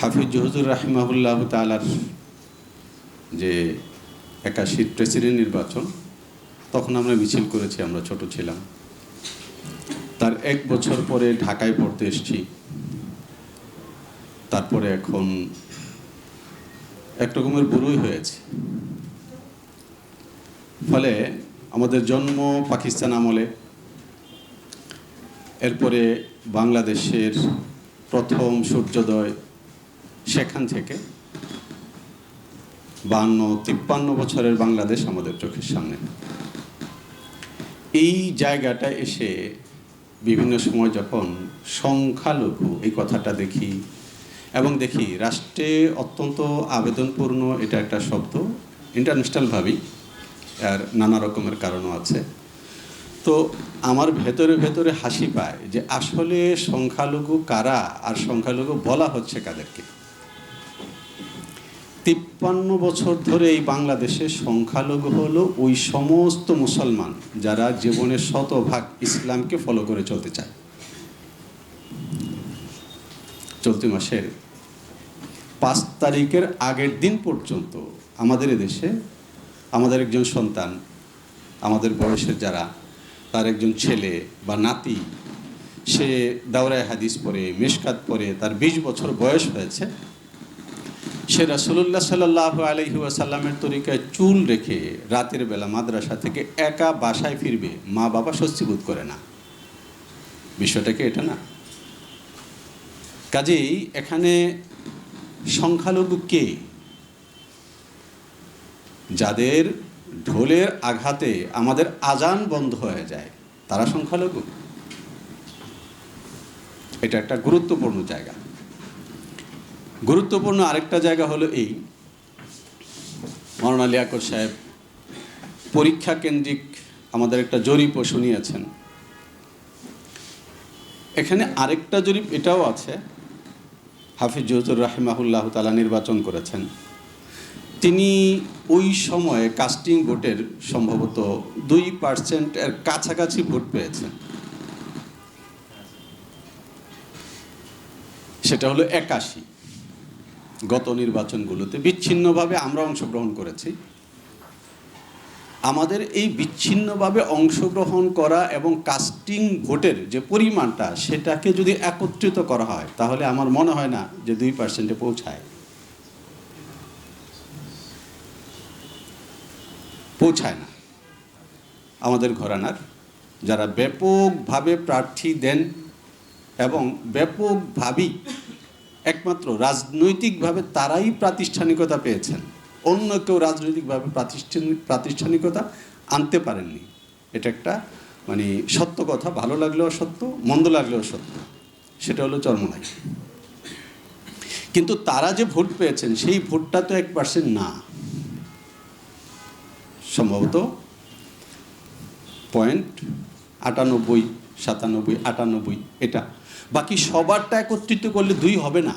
হাফিজ জহুজুর রাহিমাহুল্লাহ তালার যে একাশির প্রেসিডেন্ট নির্বাচন, তখন আমরা মিছিল করেছি, আমরা ছোট ছিলাম। তার এক বছর পরে ঢাকায় পড়তে এসছি। তারপরে এখন এক রকমের বুড়োই হয়েছে। ফলে আমাদের জন্ম পাকিস্তান আমলে, এরপরে বাংলাদেশের প্রথম সূর্যোদয় সেখান থেকে বান্ন, তিপ্পান্ন বছরের বাংলাদেশ আমাদের চোখের সামনে। এই জায়গাটায় এসে বিভিন্ন সময় যখন সংখ্যালঘু এই কথাটা দেখি এবং দেখি রাষ্ট্রে অত্যন্ত আবেদনপূর্ণ এটা একটা শব্দ ইন্টারন্যাশনালভাবেই আর নানা রকমের কারণও আছে। তো আমার ভেতরে ভেতরে হাসি পায় যে আসলে সংখ্যালঘু কারা আর সংখ্যালঘু বলা হচ্ছে কাদেরকে? তিপ্পান্ন বছর ধরে এই বাংলাদেশে সংখ্যালঘু হলো ওই সমস্ত মুসলমান যারা জীবনের শতভাগ ইসলামকে ফলো করে চলতে চায়। চলতি মাসের পাঁচ তারিখের আগের দিন পর্যন্ত আমাদের দেশে আমাদের একজন সন্তান, আমাদের বয়সের যারা, তার একজন ছেলে বা নাতি, সে দাওরায় হাদিস পরে মেশকাত পরে তার বিশ বছর বয়স হয়েছে। সে রাসুল্লাহ সাল্লাহ আলহি আসাল্লামের তরিকায় চুল রেখে রাতের বেলা মাদ্রাসা থেকে একা বাসায় ফিরবে, মা বাবা স্বস্তিবোধ করে না। বিষয়টাকে এটা না? কাজেই এখানে সংখ্যালঘু কে? যাদের ঢোলের আঘাতে আমাদের আজান বন্ধ হয়ে যায়, তারা সংখ্যালঘু। এটা একটা গুরুত্বপূর্ণ জায়গা। গুরুত্বপূর্ণ আরেকটা জায়গা হলো এই। মরনা লিয়াকর সাহেব পরীক্ষা কেন্দ্রিক আমাদের একটা জরিপও শুনিয়েছেন। এখানে আরেকটা জরিপ এটাও আছে। হাফিজ জহুর রাহিমাহুল্লাহ তালা নির্বাচন করেছেন। তিনি ওই সময়ে কাস্টিং ভোটের সম্ভবত দুই পার্সেন্টের কাছাকাছি ভোট পেয়েছেন। সেটা হলো একাশি। গত নির্বাচনগুলোতে বিচ্ছিন্নভাবে আমরা অংশগ্রহণ করেছি। আমাদের এই বিচ্ছিন্নভাবে অংশগ্রহণ করা এবং কাস্টিং ভোটের যে পরিমাণটা সেটাকে যদি একত্রিত করা হয়, তাহলে আমার মনে হয় না যে দুই পার্সেন্টে পৌঁছায়। পৌঁছায় না। আমাদের ঘরানার যারা ব্যাপকভাবে প্রার্থী দেন এবং ব্যাপকভাবেই একমাত্র রাজনৈতিকভাবে তারাই প্রাতিষ্ঠানিকতা পেয়েছেন। অন্য কেউ রাজনৈতিকভাবে প্রাতিষ্ঠানিক প্রাতিষ্ঠানিকতা আনতে পারেননি। এটা একটা মানে সত্য কথা। ভালো লাগলেও সত্য, মন্দ লাগলেও সত্য। সেটা হলো চর্মনাই কিন্তু তারা যে ভোট পেয়েছেন, সেই ভোটটা তো এক পার্সেন্ট না। সম্ভবত পয়েন্ট আটানব্বই, সাতানব্বই, আটানব্বই, এটা। বাকি সবারটা একত্রিত করলে দুই হবে না।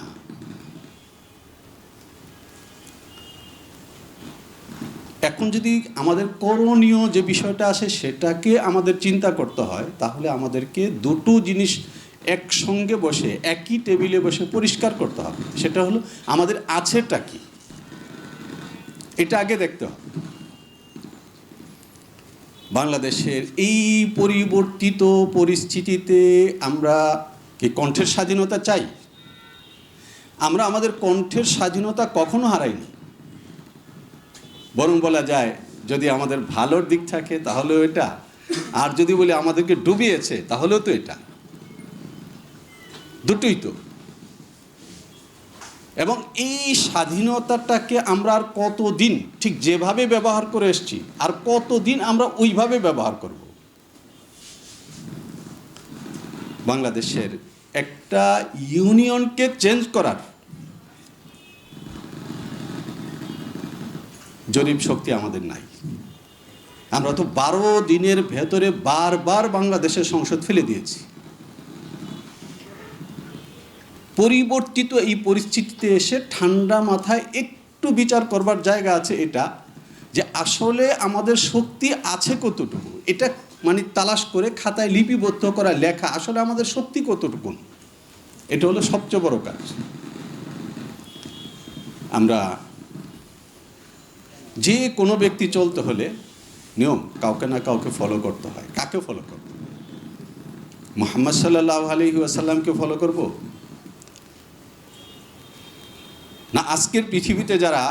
এখন যদি আমাদের করণীয় যে বিষয়টা আসে সেটাকে আমাদের চিন্তা করতে হয়, তাহলে আমাদেরকে দুটো জিনিস একসঙ্গে বসে, একই টেবিলে বসে পরিষ্কার করতে হবে। সেটা হলো আমাদের আছেটা কি? এটা আগে দেখতে হবে। বাংলাদেশের এই পরিবর্তিত পরিস্থিতিতে আমরা কি কণ্ঠের স্বাধীনতা চাই? আমরা আমাদের কণ্ঠের স্বাধীনতা কখনো হারাইনি। বরং বলা যায়, যদি আমাদের ভালোর দিক থাকে তাহলেও এটা, আর যদি বলি আমাদেরকে ডুবিয়েছে তাহলেও তো এটা। দুটোই তো। এবং এই স্বাধীনতাটাকে আমরা আর কতদিন, ঠিক যেভাবে ব্যবহার করে এসছি, আর কতদিন আমরা ওইভাবে ব্যবহার করব? বাংলাদেশের একটা ইউনিয়নকে চেঞ্জ করার। জরিপ শক্তি আমাদের নাই। আমরা তো বারো দিনের ভেতরে বারবার বাংলাদেশের সংসদ ফেলে দিয়েছি। পরিবর্তিত এই পরিস্থিতিতে এসে ঠান্ডা মাথায় একটু বিচার করবার জায়গা আছে এটা, যে আসলে আমাদের শক্তি আছে কতটুকু? এটা মানে তালাশ করে খাতায় লিপিবদ্ধ করা লেখা, আসলে আমাদের শক্তি কতটুকু এটা হলো সবচেয়ে বড় কাজ। আমরা যে কোনো ব্যক্তি চলতে হলে নিয়ম, কাউকে না কাউকে ফলো করতে হয়। কাকে ফলো করব? মোহাম্মদ সাল্লাহ আলহি আসাল্লামকে ফলো করব? না, আজকের পৃথিবীতে যারা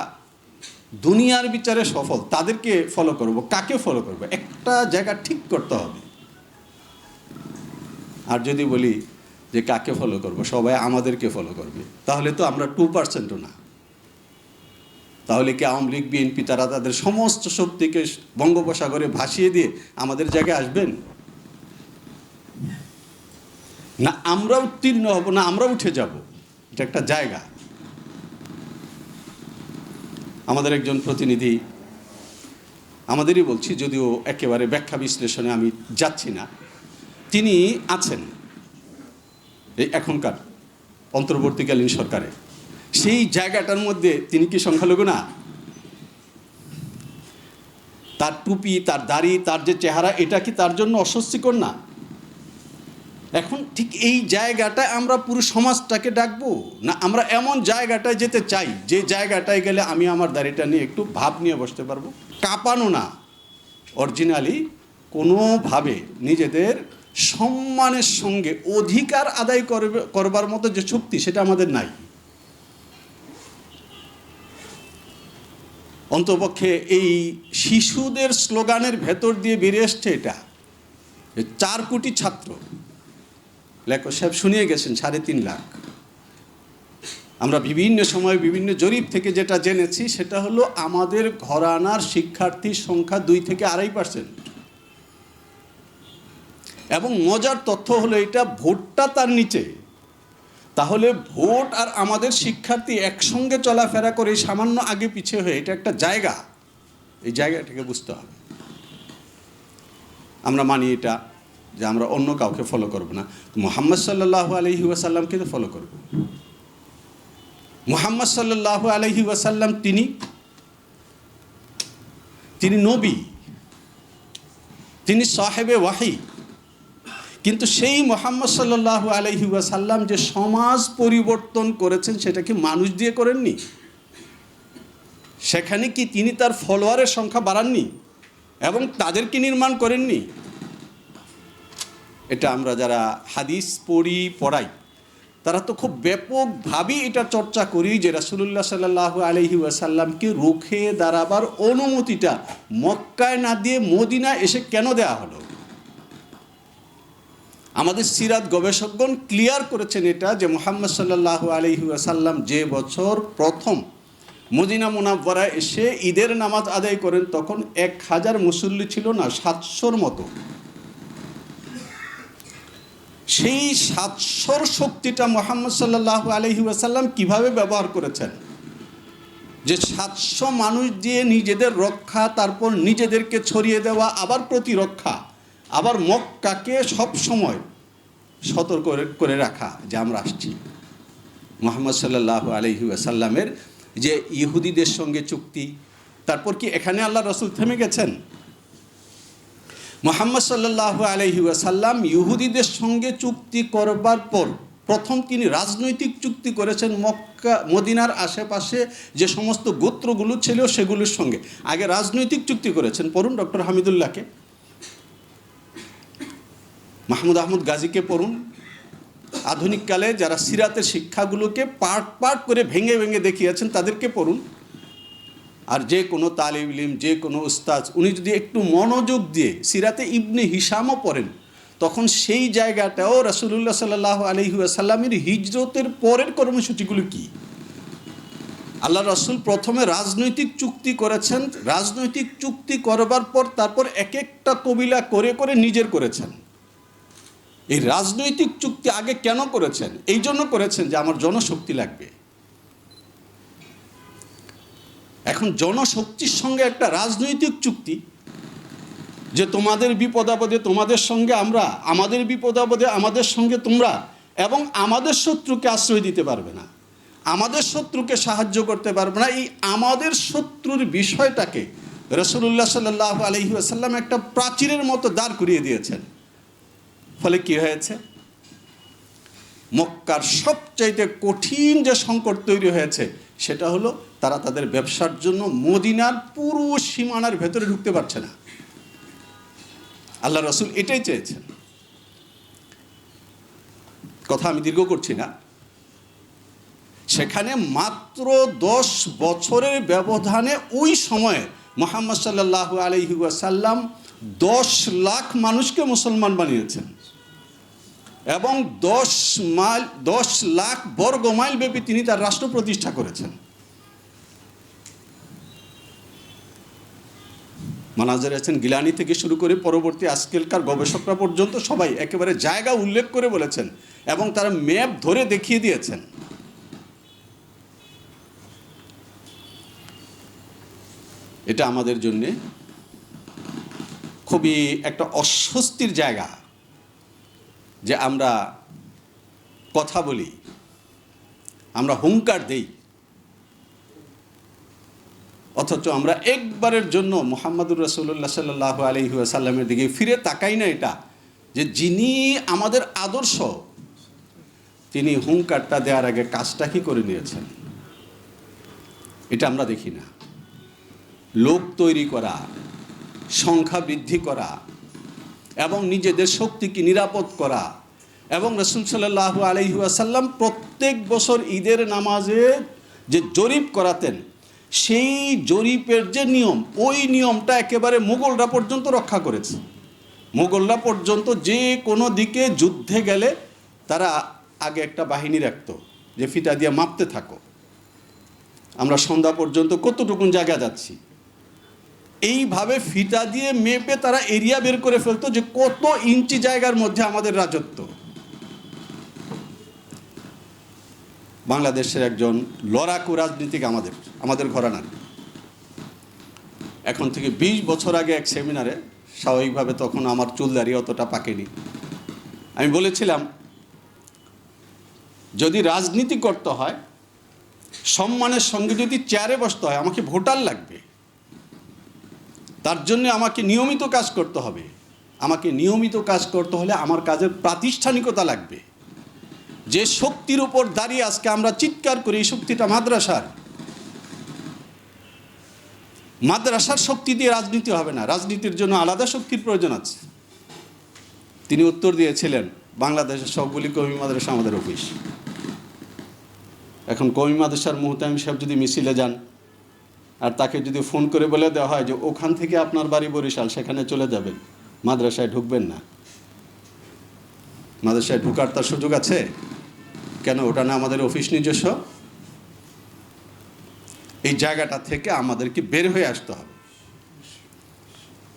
দুনিয়ার বিচারে সফল, তাদেরকে ফলো করব। কাকে ফলো করব? একটা জায়গা ঠিক করতে হবে। আর যদি বলি যে কাকে ফলো করব? সবাই আমাদেরকে ফলো করবে। তাহলে তো আমরা টু পার্সেন্টও না। তাহলে কি আওয়ামী লীগ বিএনপি তারা তাদের সমস্ত শক্তিকে বঙ্গোপসাগরে ভাসিয়ে দিয়ে আমাদের জায়গায় আসবেন? না আমরা উত্তীর্ণ হব, না আমরা উঠে যাব। এটা একটা জায়গা। আমাদের একজন প্রতিনিধি আমাদেরই বলছি, যদিও একেবারে ব্যাখ্যা বিশ্লেষণে আমি যাচ্ছি না। তিনি আছেন এই এখনকার অন্তর্বর্তীকালীন সরকারে। সেই জায়গাটার মধ্যে তিনি কি সংখ্যালঘু না? তার টুপি, তার দাড়ি, তার যে চেহারা, এটা কি তার জন্য অস্বস্তিকর না? এখন ঠিক এই জায়গাটায় আমরা পুরো সমাজটাকে ডাকবো? না, আমরা এমন জায়গাটায় যেতে চাই, যে জায়গাটায় গেলে আমি আমার দাড়িটা নিয়ে একটু ভাব নিয়ে বসতে পারব? কাঁপানো না। অরিজিনালি কোনোভাবে নিজেদের সম্মানের সঙ্গে অধিকার আদায় করবে, করবার মতো যে শক্তি সেটা আমাদের নাই। অন্তপক্ষে এই শিশুদের স্লোগানের ভেতর দিয়ে বেরিয়ে এসছে এটা চার কোটি ছাত্র। লেখক সাহেব শুনিয়ে গেছেন সাড়ে তিন লাখ। আমরা বিভিন্ন সময় বিভিন্ন জরিপ থেকে যেটা জেনেছি, সেটা হলো আমাদের ঘরানার শিক্ষার্থীর সংখ্যা দুই থেকে আড়াই পার্সেন্ট এবং মজার তথ্য হলো এটা, ভোটটা তার নিচে। তাহলে ভোট আর আমাদের শিক্ষার্থী একসঙ্গে চলাফেরা করে সামান্য আগে পিছিয়ে হয়ে, এটা একটা জায়গা। এই জায়গাটাকে বুঝতে হবে। আমরা মানি এটা। যে আমরা অন্য কাউকে ফলো করব না। মোহাম্মদ সাল্লাহ আলহি ওয়াসাল্লামকে তো ফলো করব। মোহাম্মদ সাল্লাহ আলহি ওয়াসাল্লাম তিনি তিনি নবী, তিনি সাহেবে ওয়াহি। কিন্তু সেই মোহাম্মদ সাল্লাহ আলহি ওয়াসাল্লাম যে সমাজ পরিবর্তন করেছেন, সেটা কি মানুষ দিয়ে করেননি? সেখানে কি তিনি তার ফলোয়ারের সংখ্যা বাড়াননি? এবং তাদেরকে নির্মাণ করেননি? এটা আমরা যারা হাদিস পড়ি, পড়াই, তারা তো খুব ব্যাপকভাবেই এটা চর্চা করি যে রাসুলুল্লাহ সাল্লাহ আলহি ওয়াসাল্লামকে রুখে দাঁড়াবার অনুমতিটা মক্কায় না দিয়ে মদিনা এসে কেন দেয়া হলো? আমাদের সিরাত গবেষকগণ ক্লিয়ার করেছেন এটা যে মোহাম্মদ সাল্লাহ আলহি ওয়াসাল্লাম যে বছর প্রথম মদিনা মোনাব্বরায় এসে ঈদের নামাজ আদায় করেন, তখন এক হাজার মুসল্লি ছিল না, সাতশোর মতো। সেই সাতশোর শক্তিটা মোহাম্মদ সাল্লাহ আলহি ওয়াসাল্লাম কীভাবে ব্যবহার করেছেন? যে সাতশো মানুষ দিয়ে নিজেদের রক্ষা, তারপর নিজেদেরকে ছড়িয়ে দেওয়া, আবার প্রতিরক্ষা, আবার মক্কাকে সব সময় সতর্ক করে রাখা, যে আমরা আসছি। মোহাম্মদ সাল্লাহ আলহি আসাল্লামের যে ইহুদিদের সঙ্গে চুক্তি, তারপর কি এখানে আল্লাহ রসুল থেমে গেছেন? মোহাম্মদ সাল্লাহ আলহি আসাল্লাম ইহুদিদের সঙ্গে চুক্তি করবার পর প্রথম তিনি রাজনৈতিক চুক্তি করেছেন মক্কা, মদিনার আশেপাশে যে সমস্ত গোত্রগুলো ছিল সেগুলোর সঙ্গে। আগে রাজনৈতিক চুক্তি করেছেন। পড়ুন ডক্টর হামিদুল্লাহকে। মাহমুদ আহমদ গাজীকে পড়ুন। আধুনিককালে যারা সিরাতের শিক্ষাগুলোকে পার্ট পার্ট করে ভেঙে ভেঙে দেখিয়েছেন তাদেরকে পড়ুন। আর যে কোনো তালিম ইলিম, যে কোনো উস্তাজ, উনি যদি একটু মনোযোগ দিয়ে সিরাতে ইবনে হিসামও পড়েন, তখন সেই জায়গাটাও রাসুলুল্লাহ সাল্লাহ আলহি আসাল্লামের হিজরতের পরের কর্মসূচিগুলো কি? আল্লাহ রসুল প্রথমে রাজনৈতিক চুক্তি করেছেন, রাজনৈতিক চুক্তি করবার পর তারপর এক একটা কবিলা করে করে নিজের করেছেন। এই রাজনৈতিক চুক্তি আগে কেন করেছেন? এই জন্য করেছেন যে আমার জনশক্তি লাগবে। এখন জনশক্তির সঙ্গে একটা রাজনৈতিক চুক্তি যে তোমাদের বিপদ আপদে তোমাদের সঙ্গে আমরা, আমাদের বিপদ আপদে আমাদের সঙ্গে তোমরা এবং আমাদের শত্রুকে আশ্রয় দিতে পারবে না। আমাদের শত্রুকে সাহায্য করতে পারবে না। এই আমাদের শত্রুর বিষয়টাকে রসুল্লাহ সাল্লাহ আলহি আসাল্লাম একটা প্রাচীরের মতো দাঁড় করিয়ে দিয়েছেন। ফলে কি হয়েছে? মক্কার সবচাইতে কঠিন যে সংকট তৈরি হয়েছে সেটা হলো তারা তাদের ব্যবসার জন্য মদিনার পুরো সীমানার ভেতরে ঢুকতে পারছে না। আল্লাহ রসুল এটাই চেয়েছেন। কথা আমি দীর্ঘ করছি না। সেখানে মাত্র দশ বছরের ব্যবধানে ওই সময়ে মোহাম্মদ সাল্লাহ আলহি সাল্লাম দশ লাখ মানুষকে মুসলমান বানিয়েছেন। এবং দশ মাইল, দশ লাখ বর্গ মাইল ব্যাপী তিনি তার রাষ্ট্র প্রতিষ্ঠা করেছেন। মানাজার আছেন গিলানি থেকে শুরু করে পরবর্তী আজকালকার গবেষকরা পর্যন্ত সবাই একেবারে জায়গা উল্লেখ করে বলেছেন এবং তারা ম্যাপ ধরে দেখিয়ে দিয়েছেন। এটা আমাদের জন্যে খুবই একটা অস্বস্তির জায়গা। যে আমরা কথা বলি, আমরা হুঙ্কার দেই। অথচ আমরা একবারের জন্য মোহাম্মদুর রসুল্লাহ সাল্লাহ আলহি আসাল্লামের দিকে ফিরে তাকাই না এটা, যে যিনি আমাদের আদর্শ, তিনি হুঙ্কারটা দেওয়ার আগে কাজটা কি করে নিয়েছেন? এটা আমরা দেখি না। লোক তৈরি করা, সংখ্যা বৃদ্ধি করা এবং নিজেদের শক্তিকে নিরাপদ করা। এবং রসুল সাল্লাহ আলহিহাসাল্লাম প্রত্যেক বছর ঈদের নামাজে যে জরিপ করাতেন, সেই জরিপের যে নিয়ম, ওই নিয়মটা একেবারে মুঘলরা পর্যন্ত রক্ষা করেছে। মুঘলরা পর্যন্ত যে কোনো দিকে যুদ্ধে গেলে তারা আগে একটা বাহিনী রাখতো, যে ফিতা দিয়ে মাপতে থাকো। আমরা সন্ধ্যা পর্যন্ত কতটুকুন জায়গা যাচ্ছি? এইভাবে ফিতা দিয়ে মেপে তারা এরিয়া বের করে ফেলতো যে কত ইঞ্চি জায়গার মধ্যে আমাদের রাজত্ব। বাংলাদেশের একজন লড়াকু রাজনীতিক আমাদের আমাদের ঘরানার। এখন থেকে ২০ বছর আগে এক সেমিনারে স্বাভাবিকভাবে তখন আমার চুলদারি অতটা পাকেনি। আমি বলেছিলাম, যদি রাজনীতি করতে হয়, সম্মানের সঙ্গে যদি চেয়ারে বসতে হয়, আমাকে ভোটার লাগবে। তার জন্য আমাকে নিয়মিত কাজ করতে হবে। আমাকে নিয়মিত কাজ করতে হলে আমার কাজের প্রাতিষ্ঠানিকতা লাগবে। যে শক্তির উপর দাঁড়িয়ে আজকে আমরা চিৎকার করি, এই শক্তিটা মাদ্রাসার। মাদ্রাসার শক্তি দিয়ে রাজনীতি হবে না। রাজনীতির জন্য আলাদা শক্তির প্রয়োজন আছে। তিনি উত্তর দিয়েছিলেন, বাংলাদেশের সবগুলি কমি মাদ্রাসা আমাদের অফিস। এখন কমি মাদ্রাসার মুহতামিম সাহেব যদি মিছিলে যান আর তাকে যদি ফোন করে বলে দেওয়া হয় যে ওখান থেকে আপনার বাড়ি বরিশাল, সেখানে চলে যাবেন মাদ্রাসায় ঢুকবেন না। মাদ্রাসায় ঢুকার তার সুযোগ আছে? কেন? ওটা না আমাদের অফিস নিজস্ব। এই জায়গাটা থেকে আমাদেরকে বের হয়ে আসতে হবে।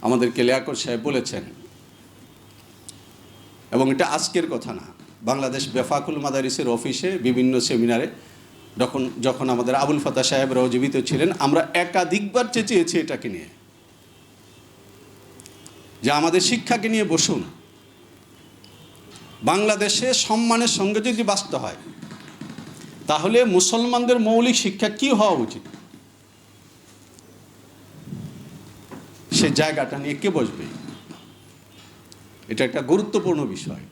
আমাদেরকে লিয়াকত সাহেব বলেছেন, এবং এটা আজকের কথা না, বাংলাদেশ বেফাকুল মাদারিসের অফিসে বিভিন্ন সেমিনারে যখন যখন আমাদের আবুল ফাতা সাহেবরাও জীবিত ছিলেন, আমরা একাধিকবার চেঁচিয়েছি এটাকে নিয়ে। যে আমাদের শিক্ষাকে নিয়ে বসুন। বাংলাদেশে সম্মানের সঙ্গে যদি বাঁচতে হয়, তাহলে মুসলমানদের মৌলিক শিক্ষা কি হওয়া উচিত? সে জায়গাটা নিয়ে কে বসবে? এটা একটা গুরুত্বপূর্ণ বিষয়।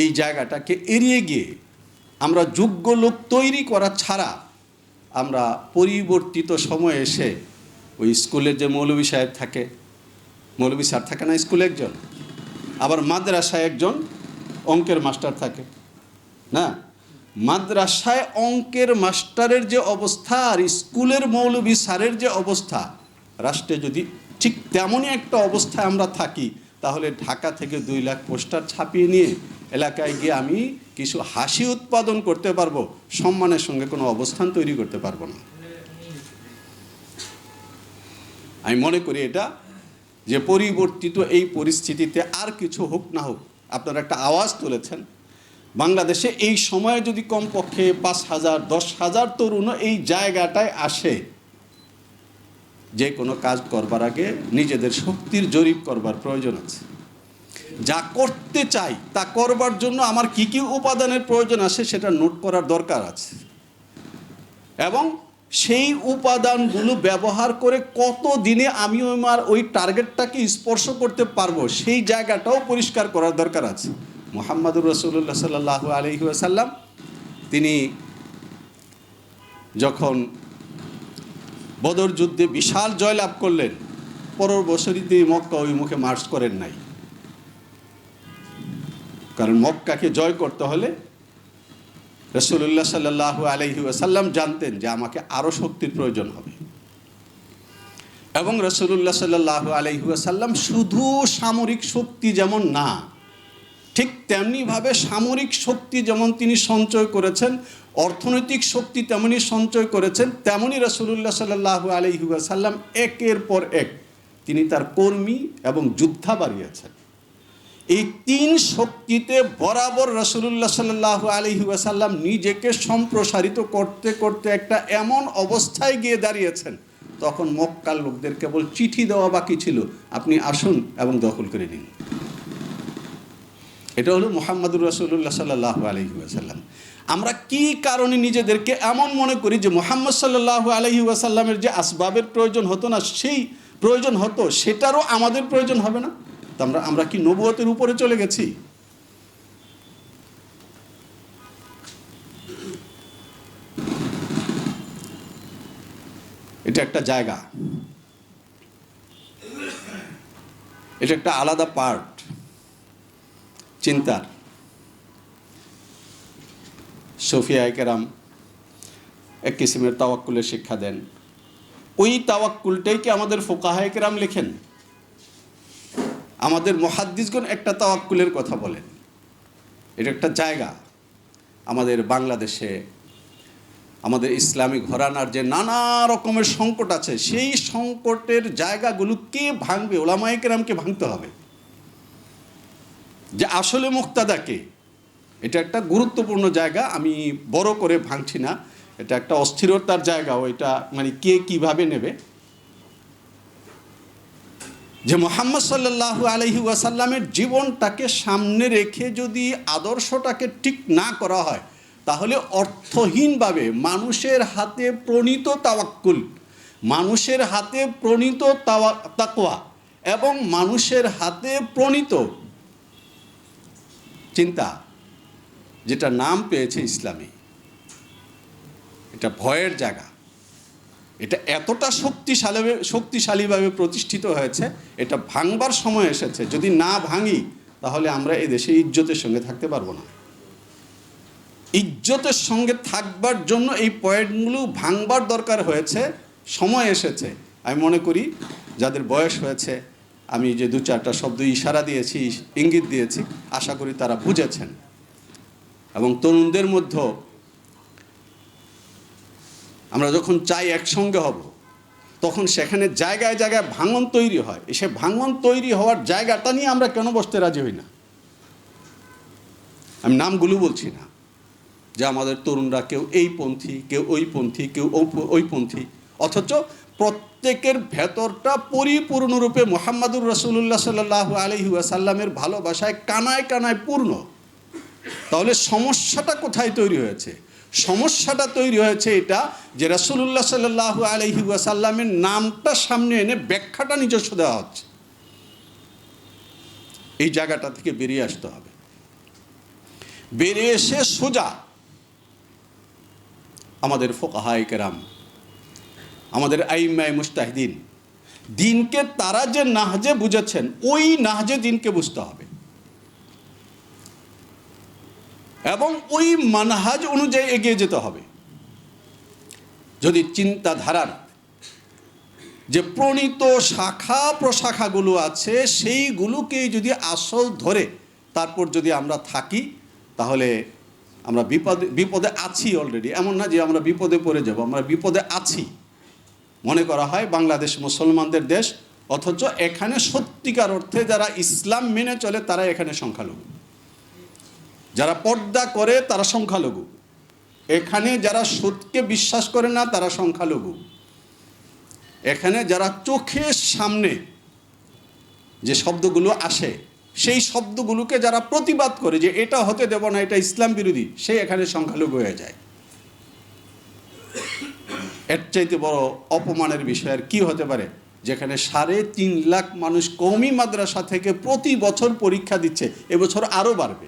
এই জায়গাটাকে এড়িয়ে গিয়ে আমরা যোগ্য লোক তৈরি করা ছাড়া আমরা পরিবর্তিত সময়ে এসে ওই স্কুলের যে মৌলভী সাহেব থাকে, মৌলভী স্যার থাকে না স্কুলে একজন? আবার মাদ্রাসায় একজন অঙ্কের মাস্টার থাকে, না? মাদ্রাসায় অঙ্কের মাস্টারের যে অবস্থা আর স্কুলের মৌলভী স্যারের যে অবস্থা, রাষ্ট্রে যদি ঠিক তেমনই একটা অবস্থায় আমরা থাকি, তাহলে ঢাকা থেকে দুই লাখ পোস্টার ছাপিয়ে নিয়ে এলাকায় গিয়ে আমি কিছু হাসি উৎপাদন করতে পারব, সম্মানের সঙ্গে কোনো অবস্থান তৈরি করতে পারব না। আমি মনে করি এটা যে পরিবর্তিত এই পরিস্থিতিতে আর কিছু হোক না হোক, আপনারা একটা আওয়াজ তুলেছেন। বাংলাদেশে এই সময়ে যদি কমপক্ষে পাঁচ হাজার, দশ হাজার তরুণও এই জায়গাটায় আসে, যে কোনো কাজ করবার আগে নিজেদের শক্তির জরিপ করবার প্রয়োজন আছে। যা করতে চাই, তা করবার জন্য আমার কি কি উপাদানের প্রয়োজন আছে সেটা নোট করার দরকার আছে। এবং সেই উপাদানগুলো ব্যবহার করে কত দিনে আমি আমার ওই টার্গেটটাকে স্পর্শ করতে পারব, সেই জায়গাটাও পরিষ্কার করার দরকার আছে। মোহাম্মদুর রসুল্লাহ সাল্লাহ আলহি আসাল্লাম তিনি যখন বদর যুদ্ধে বিশাল জয়লাভ করলেন, পরের বছরই তিনি মক্কা ওই মুখে মার্চ করেন নাই। কারণ মক্কাকে জয় করতে হলে রসুল্লাহ সাল্লাহ আলহি আসাল্লাম জানতেন যে আমাকে আরও শক্তির প্রয়োজন হবে। এবং রসুল্লাহ সাল্লাহ আলহি আসাল্লাম শুধু সামরিক শক্তি যেমন না, ঠিক তেমনিভাবে সামরিক শক্তি যেমন তিনি সঞ্চয় করেছেন, অর্থনৈতিক শক্তি তেমনি সঞ্চয় করেছেন, তেমনি রসুল্লাহ সাল্লাহ আলহি আসাল্লাম একের পর এক তিনি তার কর্মী এবং যোদ্ধা বাড়িয়েছেন এই তিন শক্তিতে বরাবর রসুল্লাহ সাল্লাহ আলহি নিজেকে সম্প্রসারিত করতে করতে একটা এমন অবস্থায় গিয়ে দাঁড়িয়েছেন, তখন মক্কার লোকদের কেবল চিঠি দেওয়া বাকি ছিল। আপনি আসুন এবং দখল করে নিন। এটা হলো মোহাম্মদুর রসুল্লাহ সাল্লাহ আলহি আমরা কি কারণে নিজেদেরকে এমন মনে করি যে মোহাম্মদ সাল্লাহ আলহি ওয়াসাল্লামের যে আসবাবের প্রয়োজন হতো না, সেই প্রয়োজন হতো, সেটারও আমাদের প্রয়োজন হবে না? তা আমরা আমরা কি নবুয়তের উপরে চলে গেছি? এটা একটা জায়গা। এটা একটা আলাদা পার্ট চিন্তার। সফিয়া কেরাম এক কিসিমের তাওয়াক্কুলের শিক্ষা দেন। ওই তাওয়াক্কুলটাই কি আমাদের ফোকাহায় কেরাম লেখেন? আমাদের মহাদ্দিসগণ একটা তাওয়াক্কুলের কথা বলেন। এটা একটা জায়গা। আমাদের বাংলাদেশে আমাদের ইসলামী ঘরানার যে নানা রকমের সংকট আছে, সেই সংকটের জায়গাগুলো কে ভাঙবে? ওলামাইকেরামকে ভাঙতে হবে। যে আসলে মুক্তাদাকে এটা একটা গুরুত্বপূর্ণ জায়গা, আমি বড় করে ভাঙছি না। এটা একটা অস্থিরতার জায়গাও এটা মানে কে কীভাবে নেবে? যে মোহাম্মদ সাল্লাহ আলহি ওয়াসাল্লামের জীবনটাকে সামনে রেখে যদি আদর্শটাকে ঠিক না করা হয়, তাহলে অর্থহীনভাবে মানুষের হাতে প্রণীত তাওয়াক্কুল, মানুষের হাতে প্রণীত তাকোয়া এবং মানুষের হাতে প্রণীত চিন্তা, যেটা নাম পেয়েছে ইসলামী। এটা ভয়ের জায়গা। এটা এতটা শক্তিশালী, শক্তিশালীভাবে প্রতিষ্ঠিত হয়েছে, এটা ভাঙবার সময় এসেছে। যদি না ভাঙি, তাহলে আমরা এই দেশে ইজ্জতের সঙ্গে থাকতে পারব না। ইজ্জতের সঙ্গে থাকবার জন্য এই পয়েন্টগুলো ভাঙবার দরকার হয়েছে, সময় এসেছে। আমি মনে করি, যাদের বয়স হয়েছে, আমি যে দু চারটা শব্দ ইশারা দিয়েছি, ইঙ্গিত দিয়েছি, আশা করি তারা বুঝেছেন। এবং তরুণদের মধ্যেও আমরা যখন চাই একসঙ্গে হব, তখন সেখানে জায়গায় জায়গায় ভাঙন তৈরি হয়। সে ভাঙন তৈরি হওয়ার জায়গাটা নিয়ে আমরা কেন বসতে রাজি হই না? আমি নামগুলো বলছি না, যে আমাদের তরুণরা কেউ এই পন্থী, কেউ ওই পন্থী, কেউ ওই পন্থী। অথচ প্রত্যেকের ভেতরটা পরিপূর্ণরূপে মোহাম্মদুর রসুল্লাহ সাল্লাহ আলহি আসাল্লামের ভালোবাসায় কানায় কানায় পূর্ণ। তাহলে সমস্যাটা কোথায় তৈরি হয়েছে? সমস্যাটা তৈরি হয়েছে এটা যে রাসুল্লাহ সাল্লাহ আলহি ওয়াসাল্লামের নামটা সামনে এনে ব্যাখ্যাটা নিজস্ব দেওয়া হচ্ছে। এই জায়গাটা থেকে বেরিয়ে আসতে হবে। বেরিয়ে এসে সোজা আমাদের ফোকাহাই কেরাম, আমাদের আইমাই মুস্তাহিদিন, দিনকে তারা যে নাহজে বুঝেছেন, ওই নাহজে দিনকে বুঝতে হবে। এবং ওই মানহাজ অনুযায়ী এগিয়ে যেতে হবে। যদি চিন্তাধারার যে প্রণীত শাখা প্রশাখাগুলো আছে সেইগুলোকেই যদি আসল ধরে তারপর যদি আমরা থাকি, তাহলে আমরা বিপদে বিপদে আছি অলরেডি এমন না যে আমরা বিপদে পড়ে যাব, আমরা বিপদে আছি। মনে করা হয় বাংলাদেশ মুসলমানদের দেশ, অথচ এখানে সত্যিকার অর্থে যারা ইসলাম মেনে চলে তারা এখানে সংখ্যালঘু। যারা পর্দা করে, তারা সংখ্যালঘু। এখানে যারা সুদকে বিশ্বাস করে না, তারা সংখ্যালঘু। এখানে যারা চোখের সামনে যে শব্দগুলো আসে, সেই শব্দগুলোকে যারা প্রতিবাদ করে যে এটা হতে দেব না, এটা ইসলাম বিরোধী, সে এখানে সংখ্যালঘু হয়ে যায়। এর চাইতে বড় অপমানের বিষয় আর কি হতে পারে? যেখানে সাড়ে তিন লাখ মানুষ কৌমি মাদ্রাসা থেকে প্রতি বছর পরীক্ষা দিচ্ছে, এবছর আরও বাড়বে।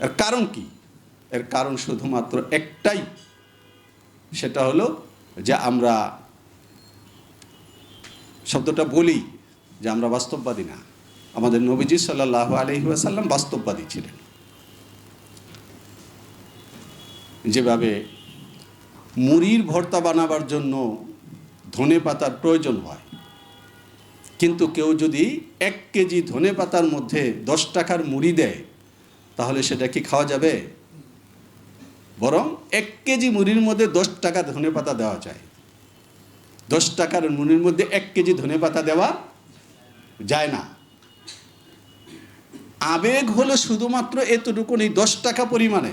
এর কারণ কি? এর কারণ শুধুমাত্র একটাই। সেটা হলো যে আমরা শব্দটা বলি যে আমরা বাস্তববাদী না। আমাদের নবীজি সাল্লাহ আলহি আসাল্লাম বাস্তববাদী ছিলেন। যেভাবে মুড়ির ভর্তা বানাবার জন্য ধনে পাতার প্রয়োজন হয়। কিন্তু কেউ যদি এক কেজি ধনে পাতার মধ্যে দশ টাকার মুড়ি দেয় তাহলে সেটা কি খাওয়া যাবে? বরং এক কেজি মুড়ির মধ্যে দশ টাকা ধনে পাতা দেওয়া যায়। দশ টাকার মুড়ির মধ্যে এক কেজি ধনে পাতা দেওয়া যায় না। আবেগ হলো শুধুমাত্র এতটুকু নেই দশ টাকা পরিমাণে।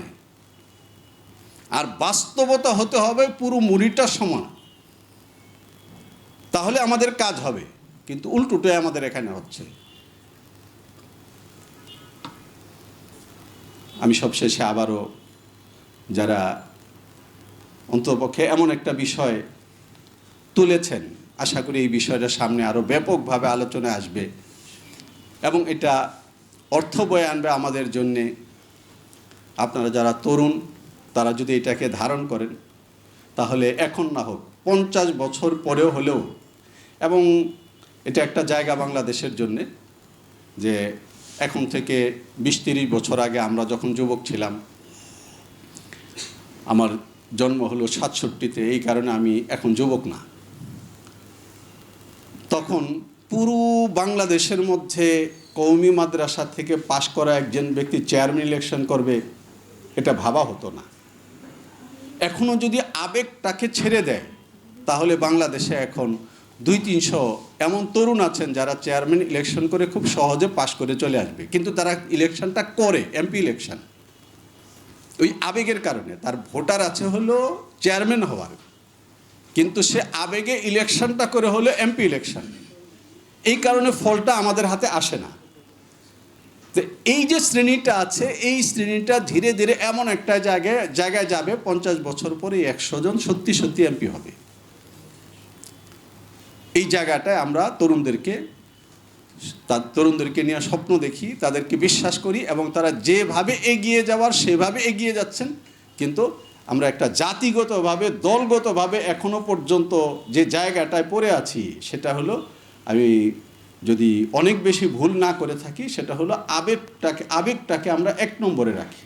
আর বাস্তবতা হতে হবে পুরো মুড়িটা সমান। তাহলে আমাদের কাজ হবে। কিন্তু উল্টোটাই আমাদের এখানে হচ্ছে। আমি সবশেষে আবারও যারা অন্তপক্ষে এমন একটা বিষয় তুলেছেন, আশা করি এই বিষয়টা সামনে আরও ব্যাপকভাবে আলোচনায় আসবে এবং এটা অর্থ বয়ে আনবে আমাদের জন্যে। আপনারা যারা তরুণ, তারা যদি এটাকে ধারণ করেন, তাহলে এখন না হোক পঞ্চাশ বছর পরেও হলেও এবং এটা একটা জায়গা বাংলাদেশের জন্যে যে এখন থেকে বিশ তিরিশ বছর আগে আমরা যখন যুবক ছিলাম, আমার জন্ম হলো সাতষট্টিতে, এই কারণে আমি এখন যুবক না। তখন পুরো বাংলাদেশের মধ্যে কৌমি মাদ্রাসা থেকে পাশ করা একজন ব্যক্তি চেয়ারম্যান ইলেকশন করবে, এটা ভাবা হতো না। এখনও যদি আবেগটাকে ছেড়ে দেয়, তাহলে বাংলাদেশে এখন দুই তিনশো এমন তরুণ আছেন যারা চেয়ারম্যান ইলেকশন করে খুব সহজে পাশ করে চলে আসবে। কিন্তু তারা ইলেকশনটা করে, এমপি ইলেকশন। ওই আবেগের কারণে। তার ভোটার আছে হলো চেয়ারম্যান হওয়ার। কিন্তু সে আবেগে ইলেকশনটা করে হলো এমপি ইলেকশন। এই কারণে ফলটা আমাদের হাতে আসে না। তো এই যে শ্রেণীটা আছে, এই শ্রেণীটা ধীরে ধীরে এমন একটা জায়গায় জায়গায় যাবে, পঞ্চাশ বছর পরে একশো জন সত্যি সত্যি এমপি হবে। এই জায়গাটায় আমরা তরুণদেরকে, তার তরুণদেরকে নিয়ে স্বপ্ন দেখি, তাদেরকে বিশ্বাস করি এবং তারা যেভাবে এগিয়ে যাওয়ার সেভাবে এগিয়ে যাচ্ছেন। কিন্তু আমরা একটা জাতিগতভাবে, দলগতভাবে এখনও পর্যন্ত যে জায়গাটায় পড়ে আছি, সেটা হলো আমি যদি অনেক বেশি ভুল না করে থাকি, সেটা হলো আবেগটাকে আবেগটাকে আমরা এক নম্বরে রাখি।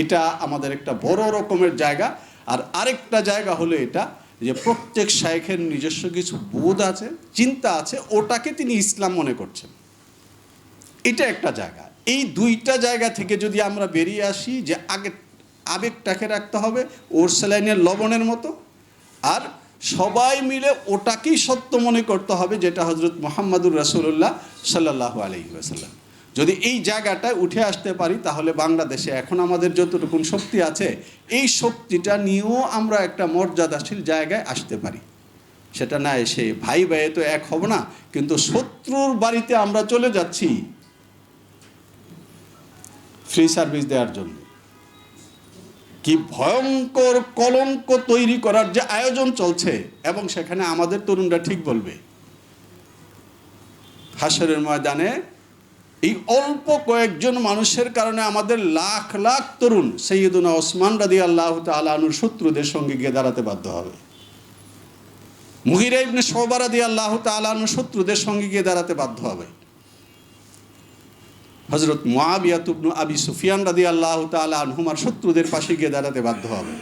এটা আমাদের একটা বড় রকমের জায়গা। আর আরেকটা জায়গা হলো এটা যে প্রত্যেক শায়েখের নিজস্ব কিছু বোধ আছে, চিন্তা আছে, ওটাকে তিনি ইসলাম মনে করছেন। এটা একটা জায়গা। এই দুইটা জায়গা থেকে যদি আমরা বেরিয়ে আসি যে আগে, আবেগটাকে রাখতে হবে ওর স্যালাইনের লবণের মতো, আর সবাই মিলে ওটাকেই সত্য মনে করতে হবে, যেটা হজরত মোহাম্মদুর রাসুল্লাহ সাল্লাহ আলহিহাসাল্লাম যদি এই জায়গাটায় উঠে আসতে পারি, তাহলে বাংলাদেশে এখন আমাদের যতটুকুন শক্তি আছে, এই শক্তিটা নিয়েও আমরা একটা মর্যাদাশীল জায়গায় আসতে পারি। সেটা না এসে ভাই ভাইয়ে তো এক হব না, কিন্তু শত্রুর বাড়িতে আমরা চলে যাচ্ছি ফ্রি সার্ভিস দেওয়ার জন্য। কি ভয়ঙ্কর কলঙ্ক তৈরি করার যে আয়োজন চলছে, এবং সেখানে আমাদের তরুণরা ঠিক বলবে। হাসরের ময়দানে এই অল্প কয়েকজন মানুষের কারণে আমাদের লাখ লাখ তরুণ সৈয়দুনা ওসমান রাদি আল্লাহ তালুর শত্রুদের সঙ্গে গিয়ে দাঁড়াতে বাধ্য হবে। মুহিরা ইবনে সৌবারাদি আল্লাহ তালুর শত্রুদের সঙ্গে গিয়ে দাঁড়াতে বাধ্য হবে। হজরত মুআবিয়াতুবনু আবি সুফিয়ান রাদি আল্লাহ তালা আনহুমার শত্রুদের পাশে গিয়ে দাঁড়াতে বাধ্য হবে।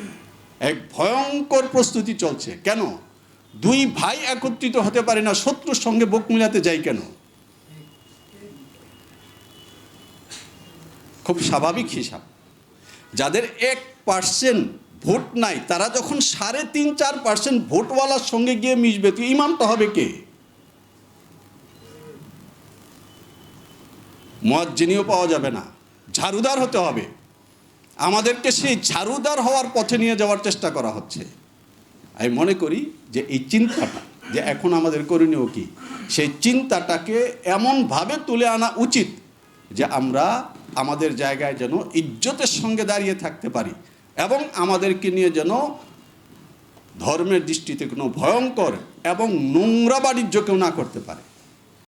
এক ভয়ঙ্কর প্রস্তুতি চলছে। কেন? দুই ভাই একত্রিত হতে পারে না, শত্রুর সঙ্গে বুক মিলাতে যাই কেন? খুব স্বাভাবিক হিসাব। যাদের এক পার্সেন্ট ভোট নাই, তারা যখন সাড়ে তিন চার পার্সেন্ট ভোটওয়ালার সঙ্গে গিয়ে মিশবে, তো ইমামটা হবে কে? মজ্জিনিও পাওয়া যাবে না, ঝাড়ুদার হতে হবে। আমাদেরকে সেই ঝাড়ুদার হওয়ার পথে নিয়ে যাওয়ার চেষ্টা করা হচ্ছে। আমি মনে করি যে এই চিন্তাটা, যে এখন আমাদের করণীয় কি? সেই চিন্তাটাকে এমনভাবে তুলে আনা উচিত যে আমরা আমাদের জায়গায় যেন ইজ্জতের সঙ্গে দাঁড়িয়ে থাকতে পারি এবং আমাদেরকে নিয়ে যেন ধর্মের দৃষ্টিতে কোনো ভয়ঙ্কর এবং নোংরা বাণিজ্য কেউ না করতে পারে।